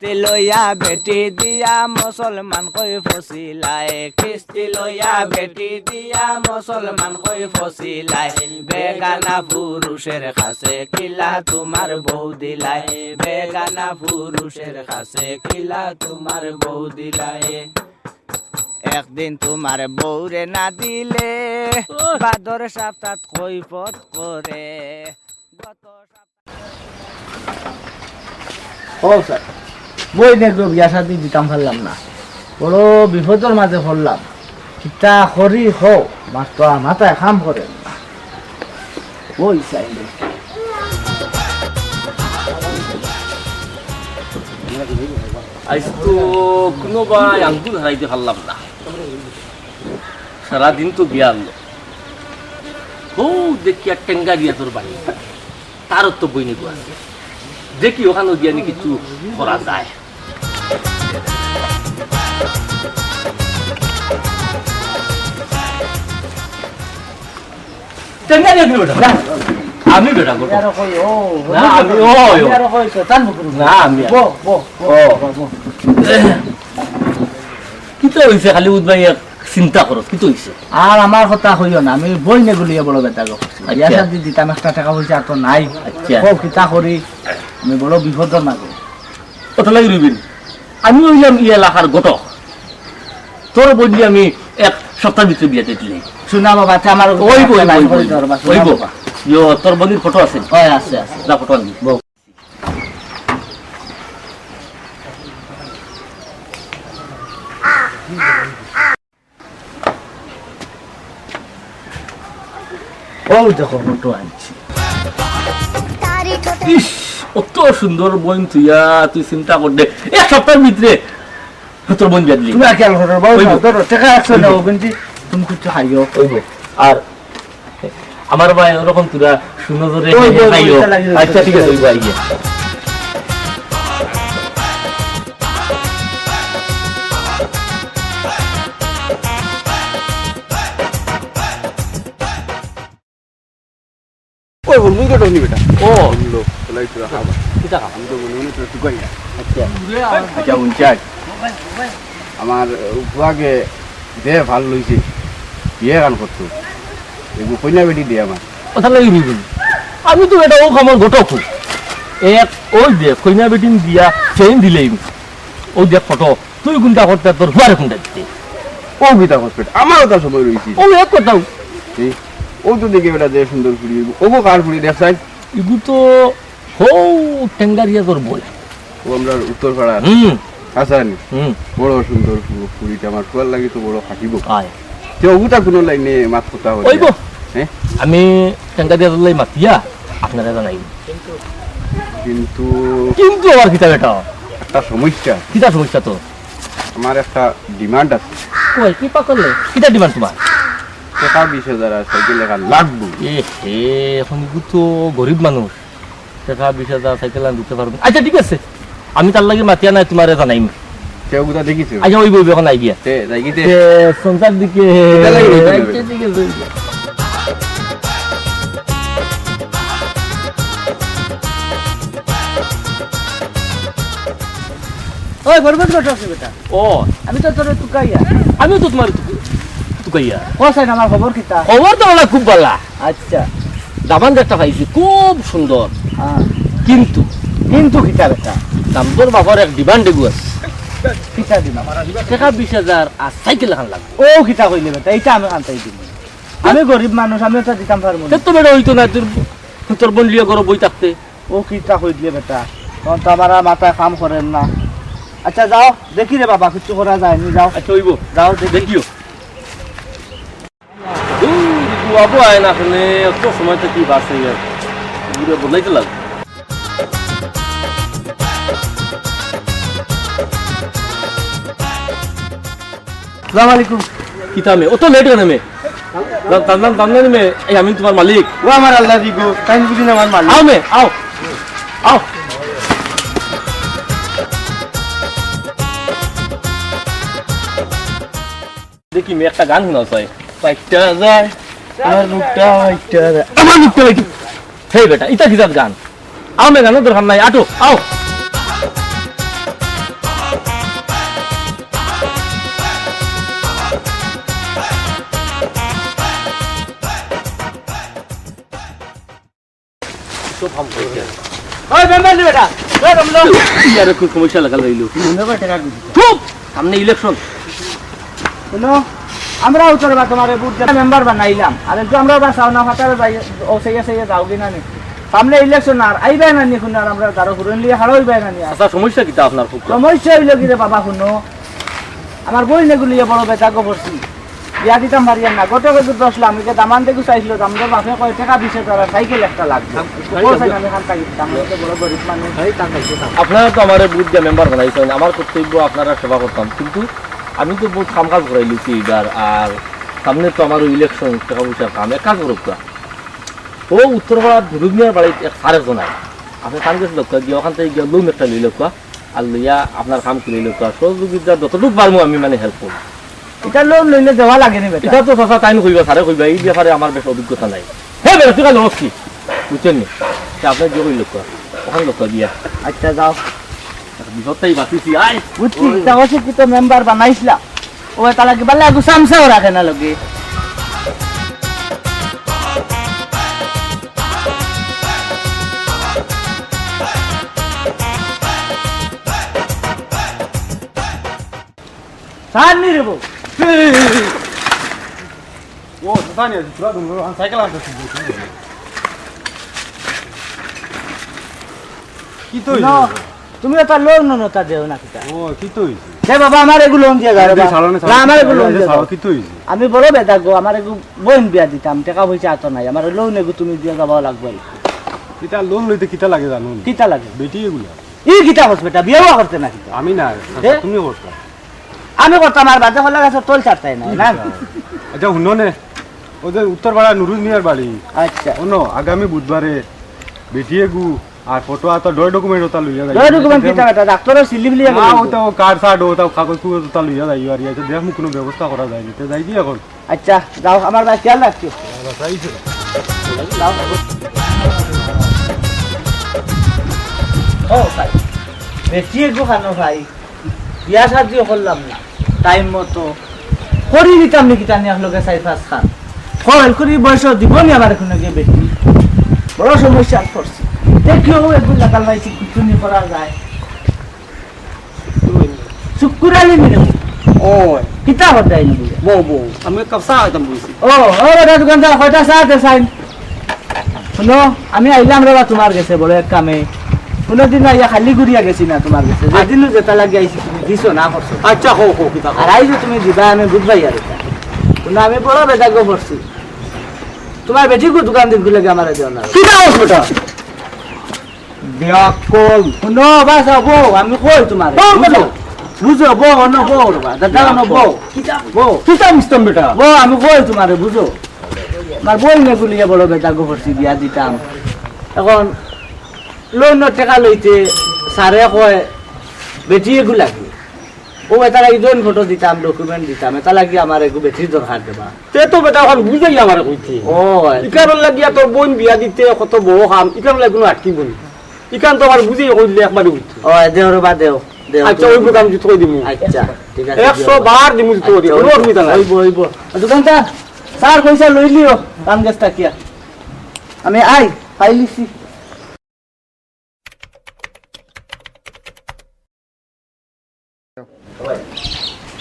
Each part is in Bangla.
কিস্তি লইয়া বেটি দিয়া মুসলমান কই ফসিলাই কিস্তি লইয়া বেটি দিয়া মুসলমান কই ফসিলাই বেগানা পুরুষের কাছে কিলা তোমার বউ দিলাই বেগানা পুরুষের কাছে কিলা তোমার বউ দিলাই একদিন তোমার বউরে না দিলে বাদর সপ্তাহ কৈফত করে। গত সপ্তাহ ও স্যার। বই দেখল বিয়া শাদি দিতাম পারলাম না। বড় বিপদের মাঝে পড়লাম। কিতা করি হো মাত্র মাথায় কাম করে না। ওই চাইলে আজ তো কোনো ভাই আঙ্গুল হারাইতে পারলাম না। সারাদিন তো বিয়া আনলো ও দেখি আর টেঙ্গা দিয়া তোর বাড়ি তারও তো বই নিবো আছে। দেখি ওখানে গিয়া নি কিছু করা যায় আমি বেটা করব আরও কই ও না, আমি ও, ও। আরও কই শয়তান বকরু না আমি বো বো ও। বো কি তো হয়েছে খালি উদ্বাই চিন্তা করো কি আর আমার কথা হইও না আমি বই নেগুলিয়ে বড় বেটা গো বিয়া। শাদি দিতাম একটা টাকা পয়সা তো নাই আচ্ছা। কিতা করি আমি বড় মাঝে কথা লাগি রইবেন আমি হইলাম ই এলাকার গটক। তোর বলি আমি এক সপ্তাহ ভিতরে বিয়াতে দিলে। শুনা বাবা তে আমার ওই বই ওই বাবা। ইয়ো তোর বলির ফটো আছে ওই আছে আছে। না ফটো আনবি ও দেখো ফটো আনছি। ইস! অত সুন্দর বইন তুইয়া তুই চিন্তা কর দে। এক সপ্তাহের ভিতরে তোর বোন বিয়া দিলি তুমি আর খেয়াল করো টাকা কিন্তু তুমি কিছু আর আমার ভাই ওরকম তুরা সুন্দর আচ্ছা ঠিক আছে ওই মুই কেটে নি বেটা ও। লো লাই তুই খাবা কিটা খাম আমি তো মনে মনে তুই কইয়া। আচ্ছা। আচ্ছা উনচাই আমার বুয়াকে দে ভালো লইছে। বিয়ে গান করতো। এগু কইনা বেটি দিয়ে আমার। কথা লাগি নিবি আমি তো এটা ও আমার ঘটক এক ওই দেখ কইনা বেটিন দিয়া চেইন দিলেই ওই দেখ ফটো। তুই কোনটা করতে তোর হুয়ারে কোনটা দিতে। ও বিতা করতে। আমারও তার সময় রইছে। ও এক কথাও। এই, ও তো দেখে বেটা দে সুন্দর ফুড়ি ওগো কার ফুড়ি দেখছাই ইগু তো হো টেঙ্গারিয়া তোর বই ও আমরা উত্তর পাড়ার হুম। আসানি হুম। বড় সুন্দর ফু- আমার ফুয়ার লাগি তো বড় খাটিব আয়। তে ওগুটা কোনো লাইনে মাত কথা হই ওইব। হ্যাঁ? আমি টেঙ্গারিয়া তোর লাই মাতিয়া আপনারা জানাই কিন্তু কিন্তু আমার কিতা বেটা? একটা সমস্যা। কিতা সমস্যা তো আমার একটা ডিমান্ড আছে। কই কি কিতা ডিমান্ড তোমার? টাকা বিশ হাজার আর সাইকেল লেখা লাগবো। এ হে এখন তো গরিব মানুষ। টাকা বিশ হাজার সাইকেল আন দিতে পারব। আচ্ছা ঠিক আছে। আমি তার লাগে মাতিয়া নাই তোমারে জানাইম। সে দেখিছো। আচ্ছা ওই বই এখন আই তে যাইগিতে সংসার দিকে। এটা ঠিক আছে ওই বরবাদ কত আছে বেটা। ও আমি তো তোর তুকাইয়া আমিও তো তোমার তু- তুকাইয়া কোসাই আমার খবর কিতা? খবর তো ওলা খুব ভালা আচ্ছা। দামান একটা পাইছি খুব সুন্দর। হ্যাঁ। কিন্তু? কিন্তু কিতা বেটা? বাবার এক ডিমান্ড এগু আছে। কিতা দিন টাকা বিশ হাজার আর সাইকেল এখন লাগবে। ও কিতা কইলে বেটা এইটা আমি আনতাই দিব আমি গরিব মানুষ আমি তো দিতাম পারব না সে তো বেটা হইতো না তোর তোর বোন লিয়ে বই থাকতে। ও কিতা কইলে বেটা? তখন তো আমার মাথায় কাম করেন না। আচ্ছা যাও দেখি রে বাবা কিছু করা যায়নি যাও। আচ্ছা যাও দেখিও। আবু আয় না আসলে অত সময় তো কি বাসে ঘুরে বদলাইতে লাগবে সালাম আলাইকুম কিতামে অত লেট কেন মে তান্দান তান্দান মে এই আমি তোমার মালিক। ও আমার আল্লাহ দিগো টাইম বুঝি না আমার মালিক। আও মে আও। আও। দেখি মে একটা গান শোনাও চাই। বাইকটা যায়। আমার মুখটা একটা আমার মুখটা কি হে বেটা ইতা কিজাত গান? আও না গানের দরকার নাই আটো আও। সমস্যা লাগা লাইলো? ইলেকশন শুনো আমরা উত্তর বা তোমার মেম্বার বানাইলাম। আর একটু আমরা বা সাউনা ফাটার ও সেইয়া সেইয়া যাও কিনা নি। সামনে ইলেকশন আর আইবে না নি আর আমরা তারও ঘুরন লিয়ে হারাইবে না নি আচ্ছা সমস্যা কিটা আপনার খুব? সমস্যা হইল কি রে বাবা শুনো? আমার বই নেগুলিয়ে বড় বেটা করছি বিয়া দিতাম পারিয়াম না। গত গত দশলা আমি যে দামান দেখু চাইছিল দামদের বাপে কয় টাকা দিছে তারা সাইকেল একটা লাগবে। আমি আপনারা তো আমার বুথ দিয়ে মেম্বার বানাইছেন আমার কর্তব্য আপনারা সেবা করতাম। কিন্তু আমি তো বহুত কাম কাজ করাই লিছি এবার আর সামনে তো আমার ইলেকশন টাকা পয়সার কাম এক কাজ করুক। ও উত্তরপাড়ার রুগমিয়ার বাড়িতে এক সার একজন আয়। আপনি কাম গেছিল গিয়ে ওখান থেকে গিয়ে লোন একটা লইল আর লইয়া আপনার কাম করে লইল সহযোগিতা যতটুকু পারব আমি মানে হেল্প করব। এটা লোন লইলে দেওয়া লাগে নি এটা তো চাচা তাই কইবা সারে কইবা এই ব্যাপারে আমার বেশ অভিজ্ঞতা নাই। হ্যাঁ বেটা তুই কালো কি বুঝছেন নি? তা আপনার যে কইল কা ওখানে লোক দিয়া আচ্ছা যাও। বিপদটাই বাঁচিছি আয় বুঝছি তা হচ্ছে কি তো মেম্বার বানাইছিলা। ও তালা কি বালা আগু সামসাও রাখে না লগে। সার নি রে বউ ও সানি আছে পুরা সাইকেল আনতে কি তো তুমি এটা লোন নতা দেও না কিতা? ও কি তো হইছে দে বাবা আমার এগুলো লোন দিয়ে গাড়ি না আমার এগুলো লোন দিয়ে। কি তো হইছে আমি বড় বেটা গো আমার এগু বইন বিয়া দিতাম টাকা পয়সা আতো নাই। আমার লোন এগু তুমি দিয়ে যাব লাগবে এটা লোন লইতে কিটা লাগে জানো? কিতা লাগে? বেটি এগুলা? ই কিতা হস বেটা বিয়া করতে না কিতা? আমি না এ? তুমি করতা আমি করতাম আর বাজে হলে গেছে তোল ছাড়তাই না না? আচ্ছা শুনো নে। ওদের উত্তরপাড়া নুরুজ মিয়ার বাড়ি। আচ্ছা। শোনো আগামী বুধবারে বেটি এগু আর ডয় ডকুমেন্ট ওটা লইয়া যাই দয় ডকুমেন্ট বেটা ডাক্তারের সিলি বিলিয়ে না ওটা ও কার্ড সার্ড ওটা কাগজ কুগজ ওটা লইয়া যাই আর ইয়াতে দেখ মু কোনো ব্যবস্থা করা যায় না যাই কি এখন? আচ্ছা যাও আমার ভাই খেয়াল রাখছি। যাও। ও ভাই বেশি একটু খানো ভাই। বিয়া শাদিও করলাম না টাইম মতো। করি দিতাম নাকি টানি আপনাকে চাই পাঁচ খান। কল করি বয়স দিব নি আমার এখন বেশি বড় সমস্যা করছি দেখিও একটু লাগাল পাইছি কিছু নি করা যায় শুক্রালি মিলে ও কিতা হতে আইনি বলে? বউ বউ আমি কাপসা হইতাম বুঝছি ও ও বেটা দোকানদার চা দে চাইন? শুনো আমি আইলাম রে তোমার গেছে বড় এক কামে। কোনো দিন আইয়া খালি ঘুরিয়া গেছি না তোমার গেছে যেদিন যেটা লাগি আইছি তুমি দিছো না করছ আচ্ছা হো হো কিতা আর আইছো তুমি দিবা আমি বুঝবাই আর কিন্তু আমি বড় গো পড়ছি তোমার বেটিকো দোকান দিনগুলো আমার দিও না। কিতা হস বেটা কল। শুনো বাস বউ আমি কই তোমার? বউ কেন? বুঝো? বউ অন্য রবা দাদা অন্য বউ বউ কিতা মিস্তম বেটা? ও আমি কই তোমারে বুঝো? আমার বই নেগুলিয়ে বড় বেটা গোবরছি বিয়া দিতাম। এখন লোন টাকা লইতে সারে কয় বেটি এগু লাগে ও এটা লাগি জোন ফটো দিতাম ডকুমেন্ট দিতাম এটা লাগি আমার এগু বেটির দরকার দেবা। তে তো বেটা এখন বুঝাই আমার কইতে। ও ইকার লাগিয়া তোর বোন বিয়া দিতে কত বউ খাম ইকার লাগি কোনো আটকি বনি ইকান তো আমার বুঝাই কইলে একবারে উঠছে ও দেও রবা দেও দেও আচ্ছা ওই বুক আমি থই দিমু। আচ্ছা ঠিক আছে একশো বার দিমু তো কোনো অসুবিধা নাই। হইব হইব দোকানটা স্যার পয়সা লই লিও কাম গেছ তাকিয়া আমি আই পাইলিছি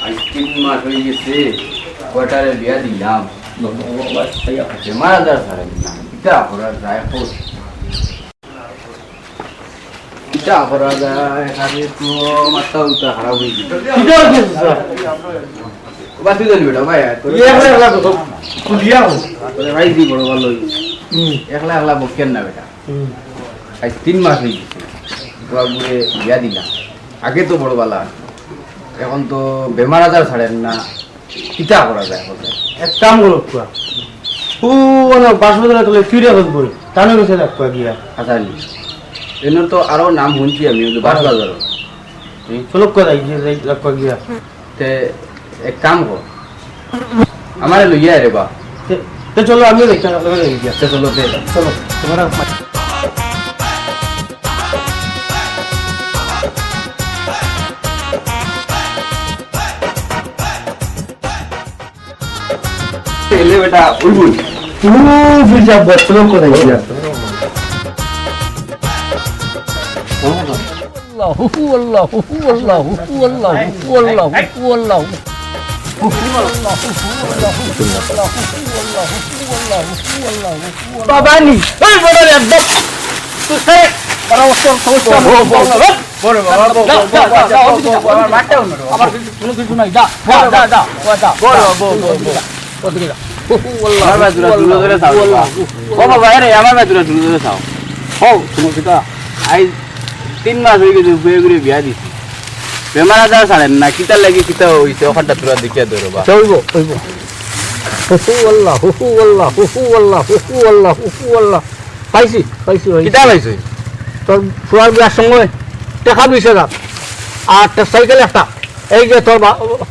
আজ তিন মাস হয়ে গেছে বিয়া দিলাম। না কিতা করা যায় হোক কিতা করা যায় এখানে তো মাথা উঠা খারাপ হয়ে গেছে। বাতি দিলি বেটা ভাই তোর তোরে ভাই দি বড় ভালো একলা একলা বকেন না বেটা। আজ তিন মাস হয়ে গেছে। বিয়া আগে তো বড় বালা। এখন তো বেমার আজার ছাড়েন না। কিতা করা যায় এক কাম করো ও না বাসবাজারে তোলে গেছে দেখ কুয়া গিয়া হাসানি এর তো আরও নাম শুনছি আমি বাস বাজার চলো কুয়া যাই যাই গিয়া। তে এক কাম কর আমারে লইয়া রে বা তো চলো আমিও দেখতে তে চলো চলো তোমার এলে বেটা তুমি ফির যাব চলো কোথায় আল্লাহ হু আল্লাহ হু আল্লাহ হু আল্লাহ হু আল্লাহ হু আল্লাহ বাবা নি এই বড় একদম তুই সে বড় অস্ত্র সমস্যা বড় বাবা আমার কিছু কোনো কিছু নাই যা যা যা যা যা বড় বড় বড় ওদিকে যা আমার বাজুরা দূরে দূরে চাও ও বাবা আরে আমার বাজুরা দূরে দূরে চাও হও তোমার কিটা আই তিন মাস হয়ে গেছে বুয়ে ঘুরে বিয়া দিছি। বেমার আজার ছাড়েন না কিতা লাগি কিতা হইছে ওখানটা তোরা দেখিয়া ধরো বা হইব হইব হু আল্লাহ হু আল্লাহ হু আল্লাহ হু আল্লাহ হু আল্লাহ। পাইছি পাইছি কিতা পাইছো? তোর বিয়ার সঙ্গে টাকা বিশ হাজার আর তোর সাইকেল একটা। এই যে তোর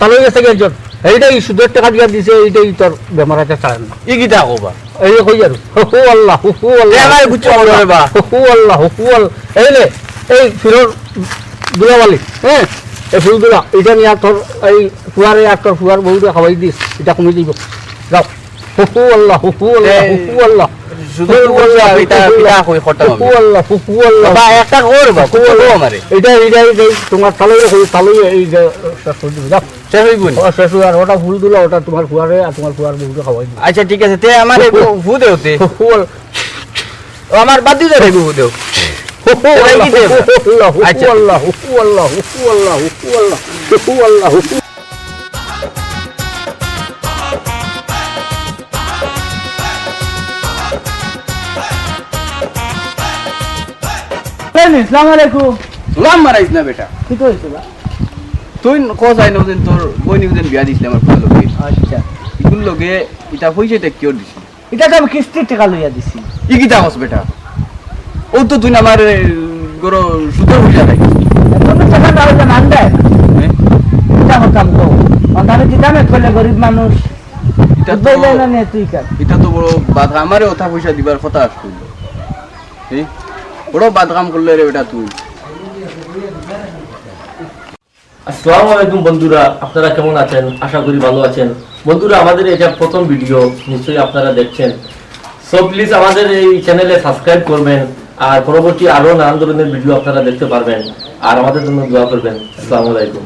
তালই গেছে একজন? এইটাই সুদের টাকা দিয়া দিছে এইটাই তোর বেমার আছে ছাড়েন না ই কিতা কবা? এই কই আর হু আল্লাহ হু আল্লাহ। টাকা বুঝছ বড় বা হু আল্লাহ হু আল্লাহ। এই এই ফিরোর দুলাবালি হ্যাঁ? এই ফুল দুলা এটা নিয়ে আর তোর এই ফুয়ারে আর তোর ফুয়ার বউটা খাওয়াই দিস এটা কমে দিব। যাও। হু আল্লাহ হু আল্লাহ হু আল্লাহ। আমারে দিলা আচ্ছা ঠিক আছে বাদ কি দেব? মারাইস না বেটা কি কইছো তুই কস নদিন তোর বিয়া দিছিলে আমার আচ্ছা লগে ইটা পয়সাটা কিয় দিছি? এটা তো আমি কিস্তির টাকা লইয়া দিছি। ই বেটা। ও তো তুই আমার গরো সুতোর পয়সা নাই তুমি টাকা দাও যে মান দেয়। হ্যাঁ? এটা হতাম তো। অন্ধারে দিতামে করলে গরিব মানুষ এটা তো না তুই কার? এটা তো বড় বাধা আমারে ওঠা পয়সা দিবার কথা আসছিল হ্যাঁ? বড় বাদ কাম করলে রে বেটা তুই। আসসালামু আলাইকুম বন্ধুরা আপনারা কেমন আছেন? আশা করি ভালো আছেন। বন্ধুরা আমাদের এটা প্রথম ভিডিও নিশ্চয়ই আপনারা দেখছেন। সো প্লিজ আমাদের এই চ্যানেলে সাবস্ক্রাইব করবেন। আর পরবর্তী আরও নানান ধরনের ভিডিও আপনারা দেখতে পারবেন। আর আমাদের জন্য দোয়া করবেন। আসসালামু আলাইকুম।